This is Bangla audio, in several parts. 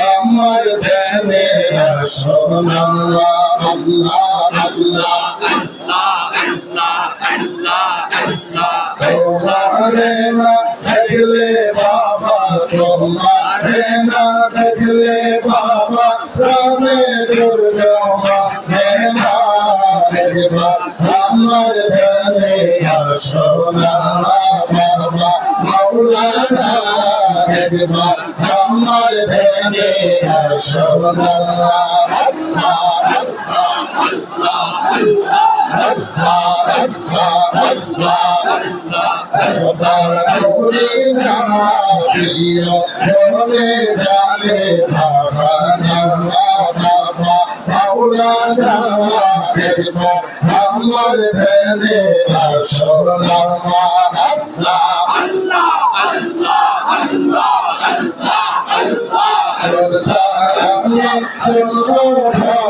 আমার ধ্যানে সোনা আল্লাহ আল্লাহ তোমারে না দেখলে হেমা আমার জানে সোনা আল্লাহ আল্লাহ আমার ধনে সোনা বাবা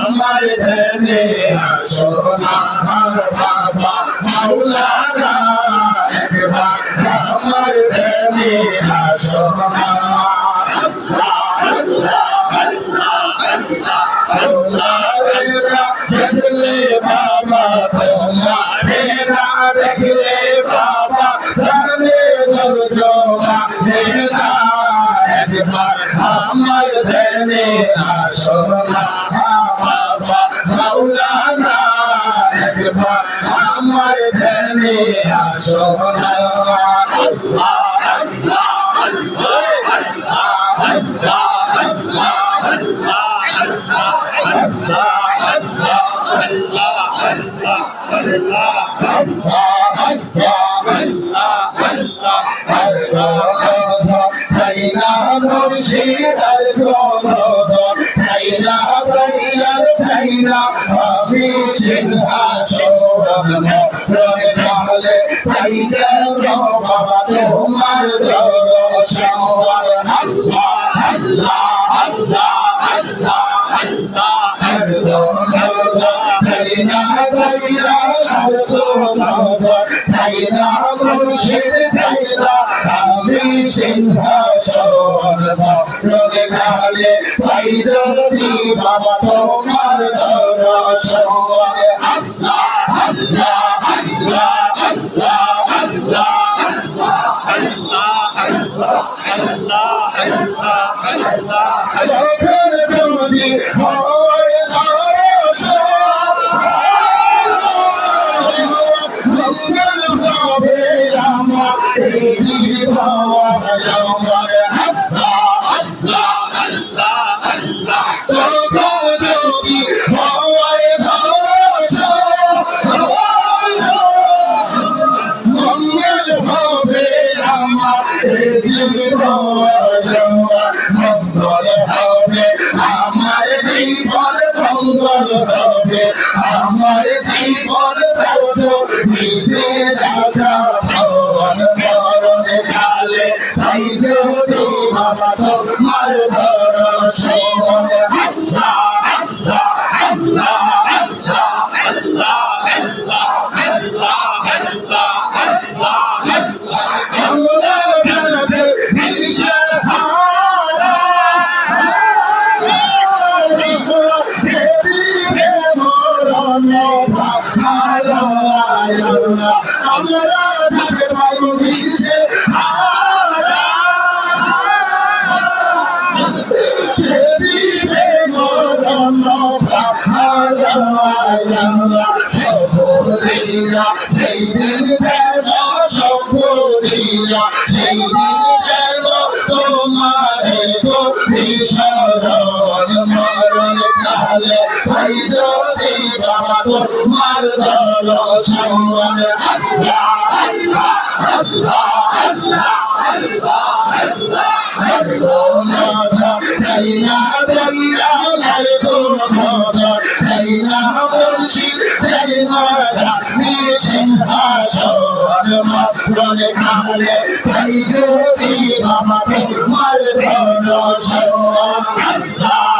আমার ধনে সোনা বাবা মাওলানা একবার আমার ধনে সোনা আল্লাহ আল্লাহ দেখলে বাবা একবার আমার ধনে আসনা বাবা মাওলানা একবার আমার ধনে আসনা আল্লাহ আল্লাহ আল্লাহ আল্লাহ বাবা তোমার দর্শন আল্লাহ আল্লাহ আল্লাহ আল্লাহ আমি সিংহাসন রোগে খালে পাইদি বাবা তোমার দর্শন আল্লাহ আল্লাহ আল্লাহ আল্লাহ আল্লাহ যখন যদি হয় দর্শন Yeah. আমরা থাকে পাইব কিসে সেই দিন সপরিয়া সেই দিন তোমার তো বিশরণ মরণ কালে আমার দল সম্মান আল্লাহ আল্লাহ আল্লাহ ধর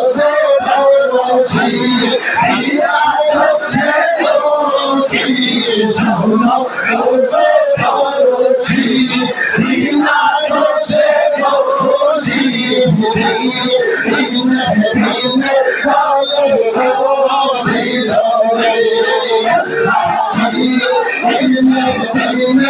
Medina, Medina, Medina,